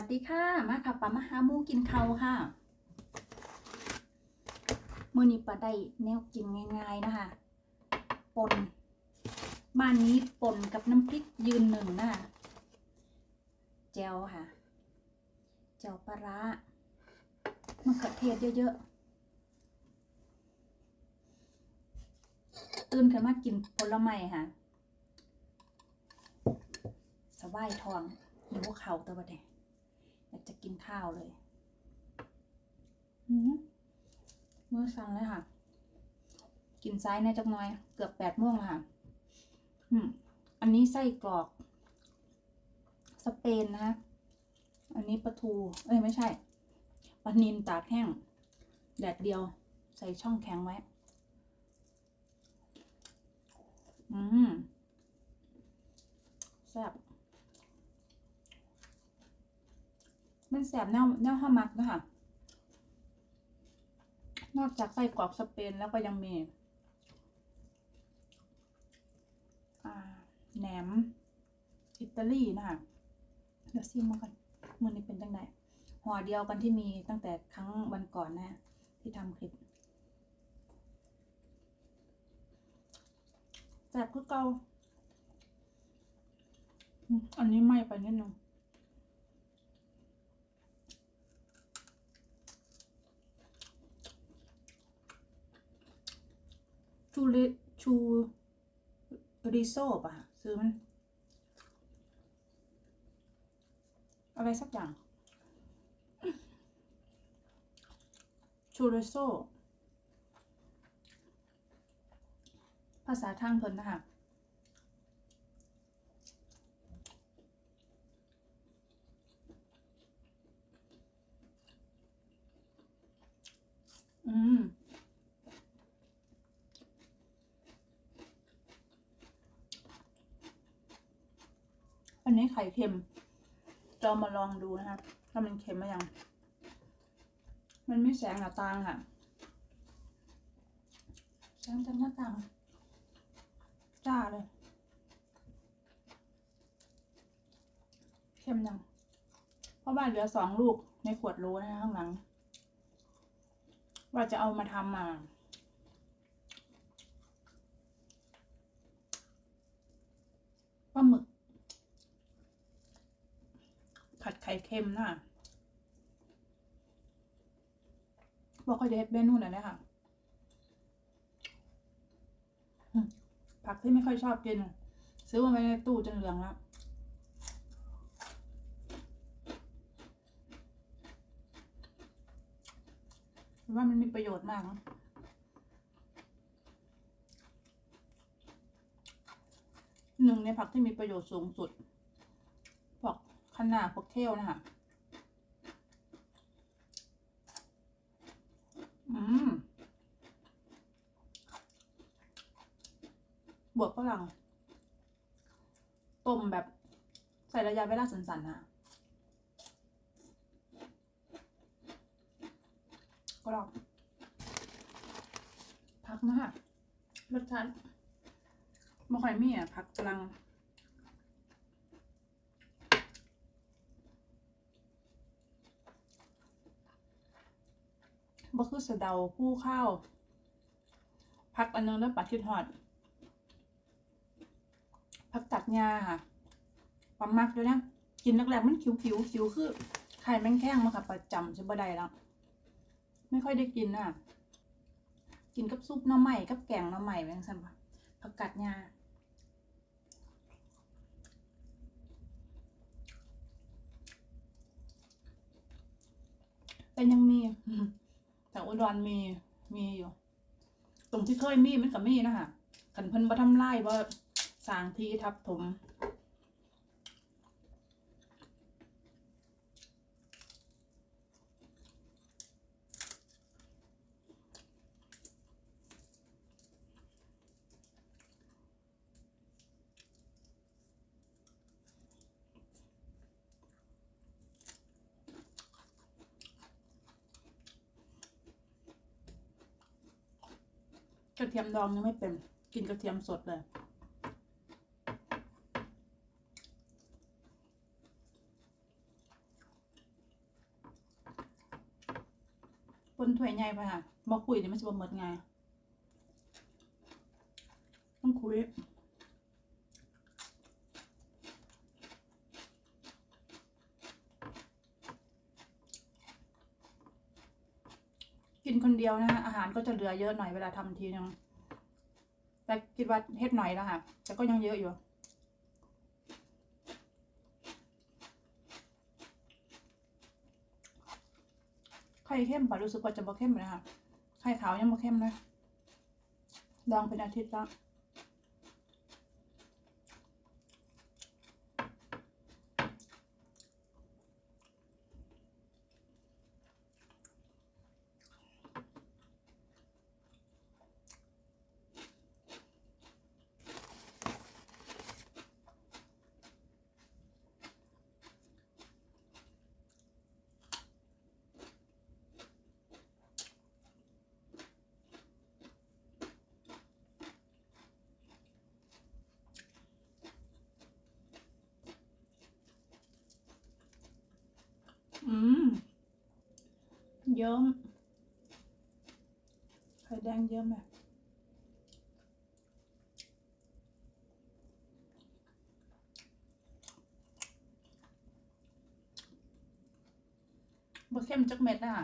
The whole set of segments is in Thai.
วัสดีค่ะ มาค่ะปามาหาหมูกินเขาค่ะมือนี้ปลาได้แนวกินง่าย ๆนะคะปนบ้านนี้ปนกับน้ำพริกยืนหนึ่งนะคะแจวค่ะแจวปลาร้ามะเขือเทศเยอะๆตื่นขึ้นมากินผลไม้ค่ะสบายทองหิวเขาตัวบัดเนี่ย อยากจะกินข้าวเลยอืมมื้อสั่งเลยค่ะ กินซ้ายในจักหน้อย เกือบแปดโมงแล้วค่ะอืมอันนี้ไส้กรอก สเปนนะคะอันนี้ปลาทู เอ้ยไม่ใช่ปลานินตากแห้ง แดดเดียว ใส่ช่องแข็งไว้ อืมแซ่บ มันแสบแนวแนวห้ามักนะคะนอกจากไส้กรอกสเปนแล้วก็ยังมีแหนม อิตาลีนะคะเดี๋ยวซิมมากันมันนี้เป็นจังไดห่อเดียวกันที่มีตั้งแต่ครั้งวันก่อนนะที่ทำคลิปแสบคือเกาอันนี้ไหม้ไปนิดนึง ชูริชูริโซป่ะซื้อมัน อะไรสักอย่าง ชูริโซ ภาษาทางเพิ่นนะคะอืม อันนี้ไข่เค็มเรามาลองดูนะคะถ้ามันเค็มไหมยัง มันไม่แสงหน้าต่างค่ะ แสงจากหน้าต่าง จ้าเลย เค็มยังเพราะว่าเหลือสองลูกในขวดโหลนะคะข้างหลัง ว่าจะเอามาทำมา ปลาหมึก ผัดไข่เค็มนะบอกเขาจะเฮ็ดเมนูไหนเลยค่ะผักที่ไม่ค่อยชอบกิน ซื้อมาไว้ในตู้จนเหลืองแล้วว่ามันมีประโยชน์มากนะหนึ่งในผักที่มีประโยชน์สูงสุด วกคะน้าพวกเทลนะคะอืม บวกฝรั่งต้มแบบใส่ระยะเวลาสั้นๆนะก็ลองพักนะคะรสชาติไม่ค่อยมีอะพักกำลัง บ่คือสะเดาผู้ข้าวพักอันนึงแล้วปัดทิดหอดพักตัดหญ้าค่ะความมักด้วยนะกินแรกๆมันคิวๆคิวคือไข่แม่งแข้งมาค่ะประจำจะบ่ได้แล้วไม่ค่อยได้กินอะ กินกับซุปน้ำใหม่กับแกงน้ำใหม่แมงสั่นปะผักกัดหญ้าแต่ยังมี แต่อุดรมีมีอยู่ ตรงที่เคยมีมันก็มีนะคะขันเพิ่นบ่ทำลายบ่สร้างที่ทับถม กระเทียมดองยังไม่เป็น กินกระเทียมสดเลย ปนถ้วยใหญ่ไปค่ะมาคุยเดี๋ยวมันจะบ่หมดไงต้องคุย กินคนเดียวนะฮะอาหารก็จะเหลือเยอะหน่อยเวลาทำทีนึงแต่คิดว่าเฮ็ดหน่อยแล้วค่ะ แต่ก็ยังเยอะอยู่ไข่เข้มป่ะรู้สึกว่าจะบ่เข้มเลยค่ะไข่ขาวยังบ่เข้มเลยดองเป็นอาทิตย์แล้ว อืม เยิ้มไข่แดงเยิ้มเลยบ่เข้มจักเม็ดนะ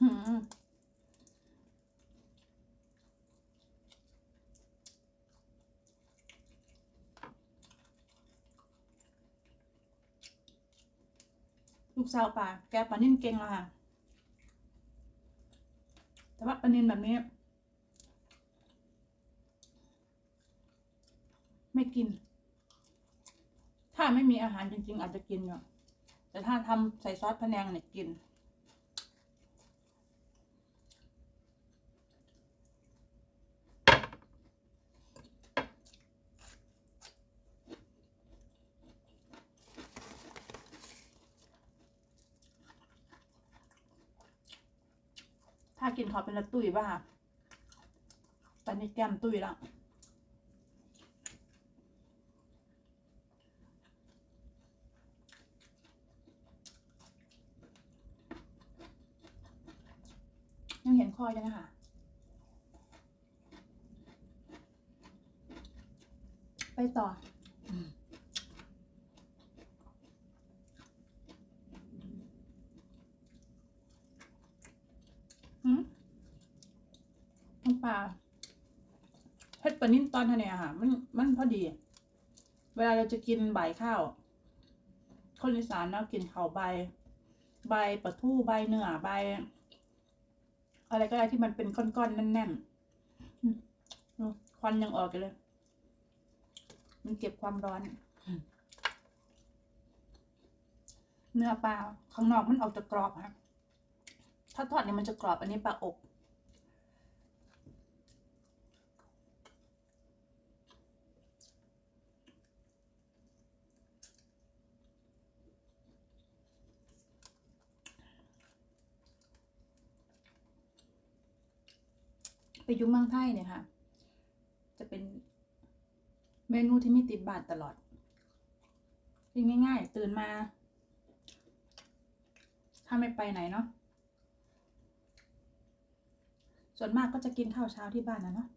หืม ลูกสาวป่าแกปานิ่นเก่งละค่ะ แต่ว่าปลานิ่นแบบนี้ ไม่กิน ถ้าไม่มีอาหารจริง ๆ อาจจะกินอยู่แต่ถ้าทำใส่ซอสพะแนงเนี่ยกิน กินเขาเป็นละตุ้ยป่ะตอนนี้แก้มตุ้ยแล้วยังเห็นคอยังนะคะไปต่ออหืมน้ำปลา เผ็ดปลานิ่นตอนท่านี้ค่ะ มันมันพอดี เวลาเราจะกินใบข้าว คนอีสานเนาะกินข้าวใบ ใบปลาทูใบเนื้อใบ อะไรก็ได้ที่มันเป็นก้อนๆแน่นๆควันยังออกเลย มันเก็บความร้อนเนื้อปลาข้างนอกมันออกจะกรอบครับถ้าทอดเนี่ยมันจะกรอบอันนี้ปลาอบ ไปอยุ่เมืองไทยเนี่ยค่ะ จะเป็นเมนูที่ไม่ติดบาทตลอดกินง่าย ๆ ตื่นมา ถ้าไม่ไปไหนเนาะส่วนมากก็จะกินข้าวเช้าที่บ้านนะเนาะ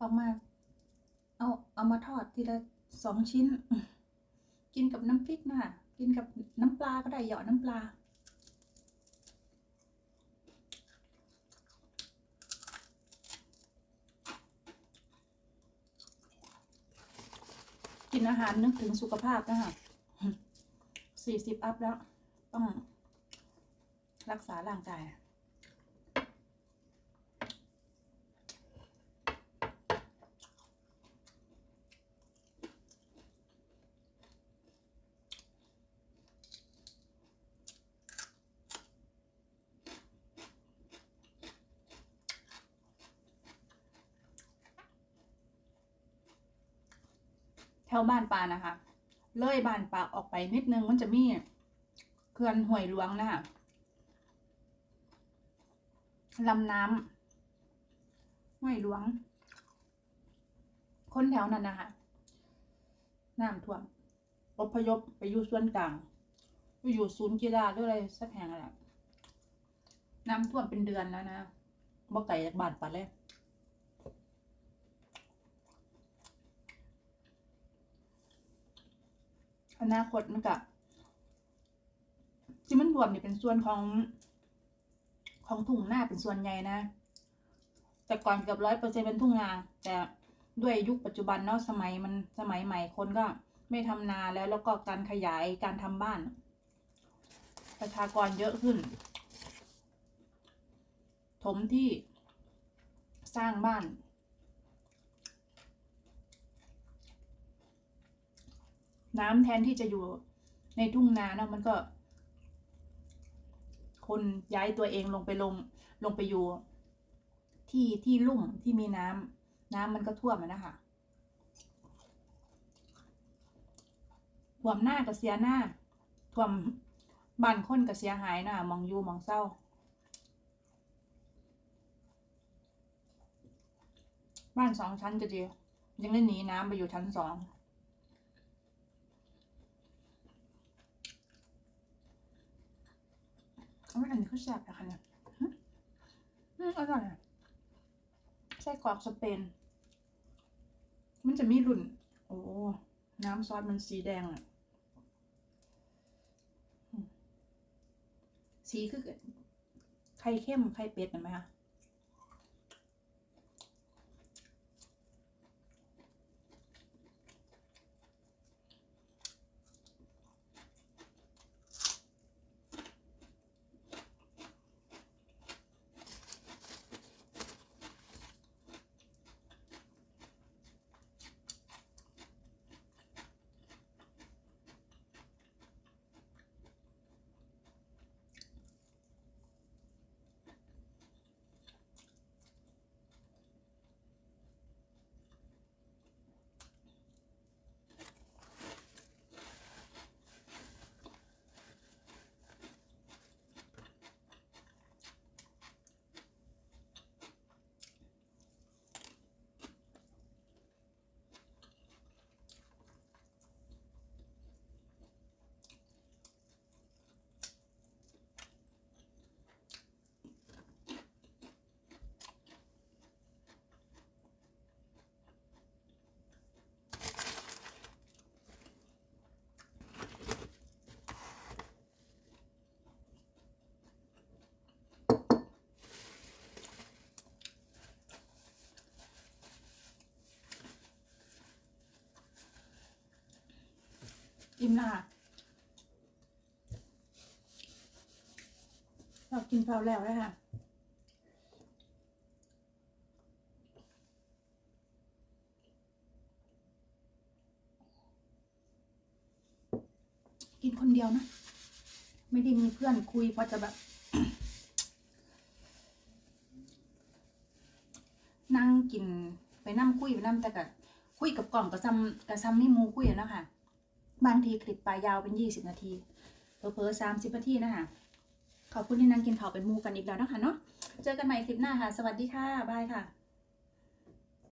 ออกมา เอาเอามาทอดทีละสองชิ้น กินกับน้ำพริกนะคะกินกับน้ำปลาก็ได้หยาะน้ำปลา กินอาหารนึกถึงสุขภาพนะคะสี่สิบอัพแล้ว ต้องรักษาร่างกาย ถวบ้านปลานะคะ เลยบานปลาออกไปนิดนึงมันจะมีเขื่อนห้วยหลวงนะคะลำน้ำห้วยหลวง คนแถวนั้นนะคะน้ำท่วมอพยพไปอยู่ส่วนกลางไปอยู่ศูนย์กีฬาหรืออะไรสักแห่งอะไรน้ำท่วมเป็นเดือนแล้วนะบ่ไก่จากบาดปัดเลย อนาคตมันก็ที่มันรวมเนี่ยเป็นส่วนของ ของทุ่งนาเป็นส่วนใหญ่นะ แต่ก่อนเกือบร้อยเปอร์เซ็นเป็นทุ่งนา แต่ด้วยยุคปัจจุบันเนาะสมัยมันสมัยใหม่คนก็ไม่ทำนาแล้วแล้วก็การขยายการทำบ้าน ประชากรเยอะขึ้น ถมที่สร้างบ้าน น้ำแทนที่จะอยู่ในทุ่งนาเนาะมันก็ คนย้ายตัวเองลงไปลงลงไปอยู่ ที่ที่ลุ่มที่มีน้ำน้ำมันก็ท่วมนะคะท่วมหน้าก็เสียหน้าท่วมบ้านคนก็เสียหายนะมองอยู่มองเศร้าบ้านสองชั้นก็ดียังได้หนีน้ำไปอยู่ชั้นสอง อันนี้ก็แซ่บนะคะเนี่ยอืมอร่อยอะไส้กรอกสเปน มันจะมีรุ่น โอ้ น้ำซอสมันสีแดงอะสีคือไข่เข้มไข่เป็ดเห็นไหมคะ อิ่มและค่ะเรากินเปล่าแล้วเลยค่ะกินคนเดียวนะ ไม่ได้มีเพื่อนคุยพราะจะแบบ นั่งกินไปนั่งคุยไปนั่งแต่กับคุยกับกล่องกับซำกับซำนี่มูคุยอะเนาะค่ะ บางทีคลิปปลายยาวเป็นยี่สิบนาทีเพอเพอสามสิบนาทีนะคะขอบคุณที่นั่งกินข้าวเป็นมูกันอีกแล้วนะคะเนาะเจอกันใหม่คลิปหน้าค่ะ สวัสดีค่ะ บายค่ะ